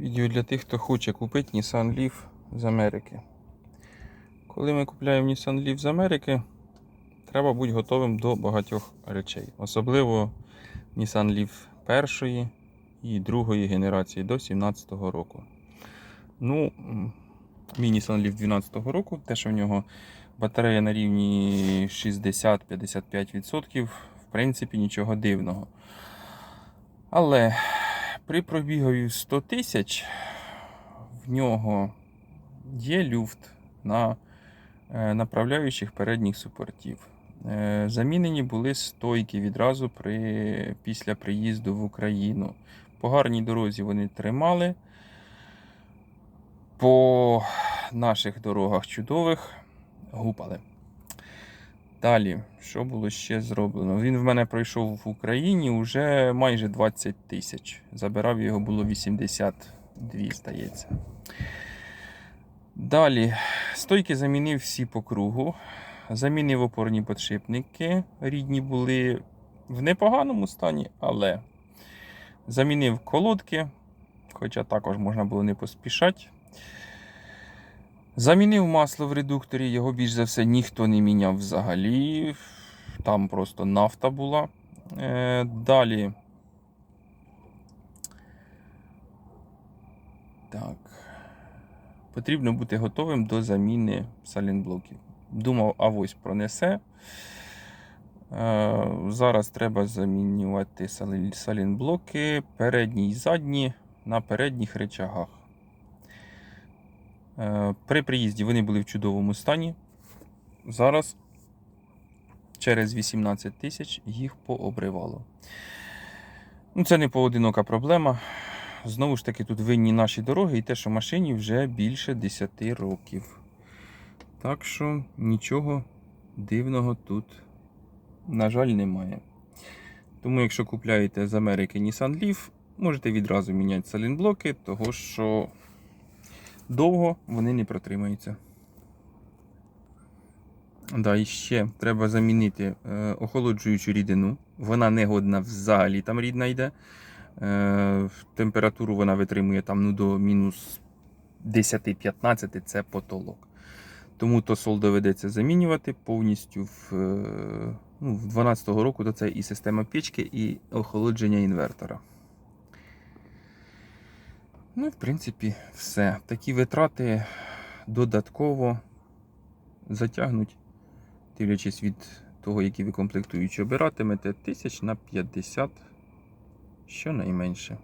Відео для тих, хто хоче купити Nissan Leaf з Америки. Коли ми купуємо Nissan Leaf з Америки, треба бути готовим до багатьох речей. Особливо Nissan Leaf першої і другої генерації до 2017 року. Ну, мій Nissan Leaf 12 року, те, що в нього батарея на рівні 60-55%, в принципі, нічого дивного. Але при пробігові 100 тисяч в нього є люфт на е, направляючих передніх супортів. Е, Замінені були стойки відразу при, після приїзду в Україну. По гарній дорозі вони тримали. По наших дорогах чудових гупали. Далі, що було ще зроблено? Він в мене пройшов в Україні вже майже 20 тисяч. Забирав його було 82, здається. Далі, стойки замінив всі по кругу. Замінив опорні подшипники. Рідні були в непоганому стані, але замінив колодки, хоча також можна було не поспішати. Замінив масло в редукторі, його більш за все ніхто не міняв взагалі. Там просто нафта була. Е, Далі. Так. Потрібно бути готовим до заміни салінблоків. Думав, авось пронесе. Е, Зараз треба замінювати салінблоки передні і задні на передніх речагах. Е, При приїзді вони були в чудовому стані. Зараз через 18 тисяч їх пообривало. Ну, це не поодинока проблема. Знову ж таки, тут винні наші дороги і те, що машині вже більше 10 років. Так що нічого дивного тут, на жаль, немає. Тому, якщо купляєте з Америки Nissan Leaf, можете відразу міняти салінблоки, того що довго вони не протримаються. Да, і ще треба замінити е, охолоджуючу рідину. Вона не годна взагалі там рідна йде. Е, температуру вона витримує там ну, до мінус 10-15 це потолок. Тому тосол доведеться замінювати повністю в, е, ну, в 12 року то це і система печки, і охолодження інвертора. Ну, в принципі, все. Такі витрати додатково затягнуть, дивлячись від того, які ви комплектуючі обиратимете, тисяч на 50 щонайменше.